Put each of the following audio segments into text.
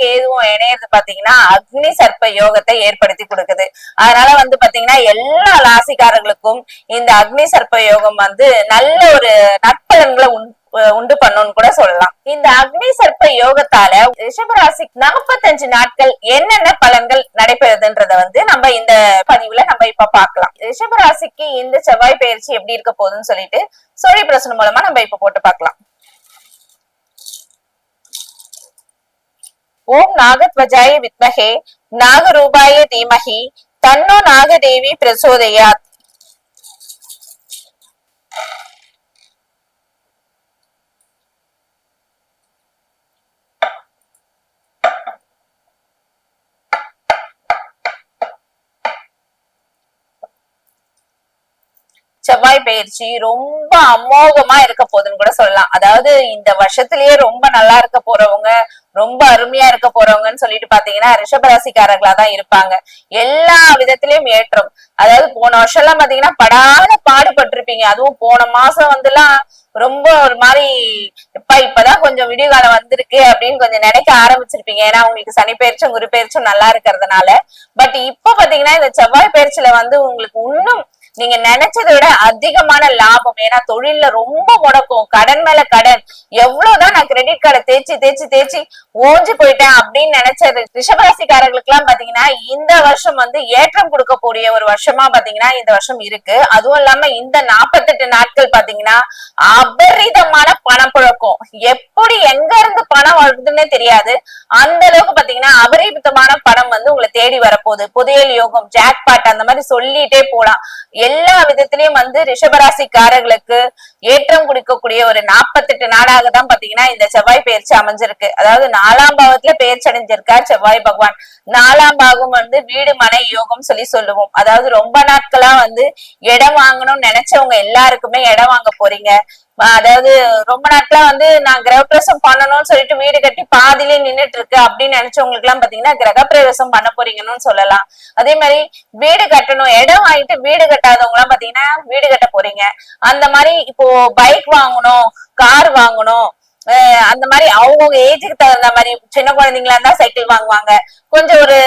கேதுவும் இணையது பாத்தீங்கன்னா அக்னி சர்ப்ப யோகத்தை ஏற்படுத்தி கொடுக்குது. அதனால வந்து பாத்தீங்கன்னா எல்லா ராசிக்காரர்களுக்கும் இந்த அக்னி சர்ப்ப யோகம் வந்து நல்ல ஒரு நற்பலன்களை உண்- உண்டு பண்ணும்னு கூட சொல்லலாம். இந்த அக்னி சர்ப்ப யோகத்தால ரிஷபராசி நாற்பத்தஞ்சு நாட்கள் என்னென்ன பலன்கள் நடைபெறுதுன்றத வந்து நம்ம இந்த பதிவுல நம்ம இப்ப பாக்கலாம் ரிஷபராசிக்கு இந்த செவ்வாய் பயிற்சி எப்படி இருக்க போகுதுன்னு சொல்லிட்டு சோழி பிரசனம் மூலமா நம்ம இப்ப போட்டு பார்க்கலாம். ఓం నాగధ్వజాయ విద్మహే నాగరూపాయ ధీమహి తన్నో నాగదేవి ప్రచోదయాత్. செவ்வாய் பயிற்சி ரொம்ப அமோகமா இருக்க போகுதுன்னு கூட சொல்லலாம். அதாவது இந்த வருஷத்திலேயே ரொம்ப நல்லா இருக்க போறவங்க ரொம்ப அருமையா இருக்க போறவங்கன்னு சொல்லிட்டு பாத்தீங்கன்னா ரிஷபராசிக்காரர்களா தான் இருப்பாங்க. எல்லா விதத்திலயும் ஏற்றம். அதாவது போன வருஷம் எல்லாம் பாத்தீங்கன்னா படாத பாடுபட்டிருப்பீங்க. அதுவும் போன மாசம் வந்துலாம் ரொம்ப ஒரு மாதிரி இப்ப இப்பதான் கொஞ்சம் விடியகாலம் வந்திருக்கு அப்படின்னு கொஞ்சம் நினைக்க ஆரம்பிச்சிருப்பீங்க. ஏன்னா உங்களுக்கு சனி பயிற்சியும் குரு பயிற்சியும் நல்லா இருக்கிறதுனால. பட் இப்ப பாத்தீங்கன்னா இந்த செவ்வாய் பயிற்சியில வந்து உங்களுக்கு இன்னும் நீங்க நினைச்சதை விட அதிகமான லாபம். ஏன்னா தொழில்ல ரொம்ப முடக்கும். கடன் மேல கடன். எவ்வளவுதான் நான் கிரெடிட் கார்டை தேய்ச்சி தேய்ச்சி தேய்ச்சி ஓஞ்சு போயிட்டேன் அப்படின்னு நினைச்ச ரிஷபராசிக்காரர்களுக்கு எல்லாம் பாத்தீங்கன்னா இந்த வருஷம் வந்து ஏற்றம் கொடுக்கக்கூடிய ஒரு வருஷமா பாத்தீங்கன்னா இந்த வருஷம் இருக்கு. அதுவும் இல்லாம இந்த நாற்பத்தெட்டு நாட்கள் பாத்தீங்கன்னா அபரிதமான பணப்புழக்கம். எப்படி எங்க இருந்து பணம் இருக்குதுன்னே தெரியாது. அந்த அளவுக்கு பாத்தீங்கன்னா அபரிமிதமான பணம் வந்து உங்களை தேடி வரப்போகுது. புதையல் யோகம் ஜாக்பாட் அந்த மாதிரி சொல்லிட்டே போலாம். எல்லா விதத்திலயும் வந்து ரிஷபராசிக்காரர்களுக்கு ஏற்றம் கொடுக்கக்கூடிய ஒரு நாற்பத்தெட்டு நாளாக தான் பாத்தீங்கன்னா இந்த செவ்வாய் பயிற்சி அமைஞ்சிருக்கு. அதாவது நாலாம் பாவத்துல பயிற்சி அடைஞ்சிருக்கார் செவ்வாய் பகவான். நாலாம் பாகம் வந்து வீடு மனை யோகம் சொல்லி சொல்லுவோம். அதாவது ரொம்ப நாட்களா வந்து இடம் வாங்கணும்னு நினைச்சவங்க எல்லாருக்குமே இடம் வாங்க போறீங்க. அதாவது ரொம்ப நாட்களா வந்து நான் கிரகப்பிரசம் பண்ணணும்னு சொல்லிட்டு வீடு கட்டி பாதிலே நின்னுட்டு இருக்கு அப்படின்னு நினைச்சவங்களுக்கு எல்லாம் பாத்தீங்கன்னா கிரகப்பிரவேசம் பண்ண போறீங்கன்னு சொல்லலாம். அதே மாதிரி வீடு கட்டணும் இடம் வாங்கிட்டு வீடு கட்டாதவங்க எல்லாம் பாத்தீங்கன்னா வீடு கட்ட போறீங்க. அந்த மாதிரி இப்போ பைக் வாங்கணும் கார் வாங்கணும் அந்த மாதிரி அவங்கவுங்க ஏஜுக்கு தகுந்த மாதிரி சின்ன குழந்தைங்களா இருந்தா சைக்கிள் வாங்குவாங்க. கொஞ்சம் ஒரு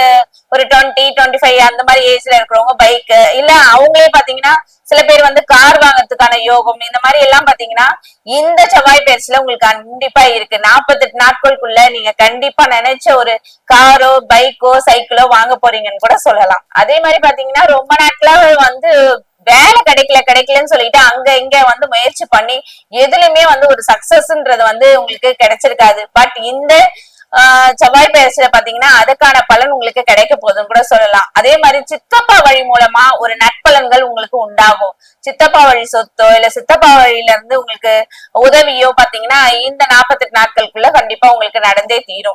ஒரு டுவெண்ட்டி டுவெண்ட்டி ஃபைவ் அந்த மாதிரி ஏஜ்ல இருக்கிறவங்க பைக் இல்ல அவங்களே பாத்தீங்கன்னா சில பேர் வந்து கார் வாங்குறதுக்கான யோகம் இந்த மாதிரி எல்லாம் பாத்தீங்கன்னா இந்த செவ்வாய் பயிற்சியில உங்களுக்கு கண்டிப்பா இருக்கு. நாற்பத்தெட்டு நாட்களுக்குள்ள நீங்க கண்டிப்பா நினைச்ச ஒரு காரோ பைக்கோ சைக்கிளோ வாங்க போறீங்கன்னு கூட சொல்லலாம். அதே மாதிரி பாத்தீங்கன்னா ரொம்ப நாட்களா வந்து வேலை கிடைக்கல கிடைக்கலன்னு சொல்லிட்டு அங்க இங்க வந்து முயற்சி பண்ணி எதுலயுமே வந்து ஒரு சக்சஸ்ன்றது வந்து உங்களுக்கு கிடைச்சிருக்காது. பட் இந்த செவ்வாய் பயிற்சியில பாத்தீங்கன்னா அதுக்கான பலன் உங்களுக்கு கிடைக்க போகுதுன்னு கூட சொல்லலாம். அதே மாதிரி சித்தப்பா வழி மூலமா ஒரு நற்பலன்கள் உங்களுக்கு உண்டாகும். சித்தப்பா வழி சொத்தோ இல்ல சித்தப்பா வழியில இருந்து உங்களுக்கு உதவியோ பாத்தீங்கன்னா இந்த நாற்பத்தெட்டு நாட்களுக்குள்ள கண்டிப்பா உங்களுக்கு நடந்தே தீரும்.